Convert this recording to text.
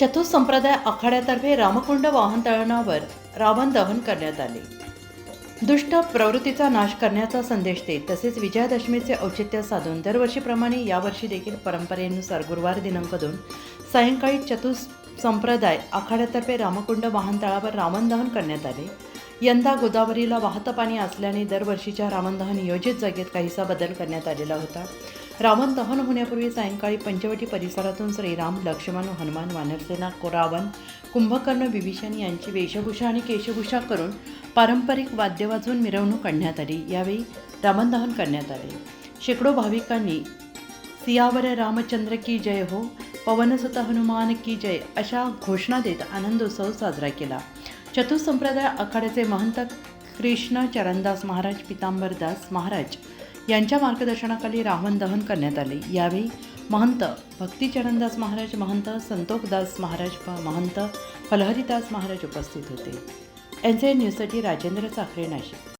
चतुसंप्रदाय आखाड्यातर्फे रामकुंड वाहनतळणावर रावण दहन करण्यात आले. दुष्ट प्रवृत्तीचा नाश करण्याचा संदेश देत तसेच विजयादशमीचे औचित्य साधून दरवर्षीप्रमाणे यावर्षी देखील परंपरेनुसार गुरुवार दिनांक दोन सायंकाळी चतुर संप्रदाय आखाड्यातर्फे रामकुंड वाहनतळावर रावण दहन करण्यात आले. यंदा गोदावरीला वाहतं पाणी असल्याने दरवर्षीच्या रावण दहन नियोजित जागेत काहीसा बदल करण्यात आलेला होता. रावण दहन होण्यापूर्वी सायंकाळी पंचवटी परिसरातून श्रीराम लक्ष्मण हनुमान वानरसेना रावण कुंभकर्ण विभीषण यांची वेशभूषा आणि केशभूषा करून पारंपरिक वाद्य वाजवून मिरवणूक काढण्यात आली. यावेळी रावण दहन करण्यात आले. शेकडो भाविकांनी सियावर रामचंद्र की जय हो पवनसुत हनुमान की जय अशा घोषणा देत आनंदोत्सव साजरा केला. चतुसंप्रदाय आखाड्याचे महंत कृष्ण चरणदास महाराज पितांबरदास महाराज यांच्या मार्गदर्शनाखाली रावण दहन करण्यात आले. यावेळी महंत भक्तीचरणदास महाराज महंत संतोखदास महाराज महंत फलहरीदास महाराज उपस्थित होते. एन न्यूजसाठी राजेंद्र चाकरे नाशिक.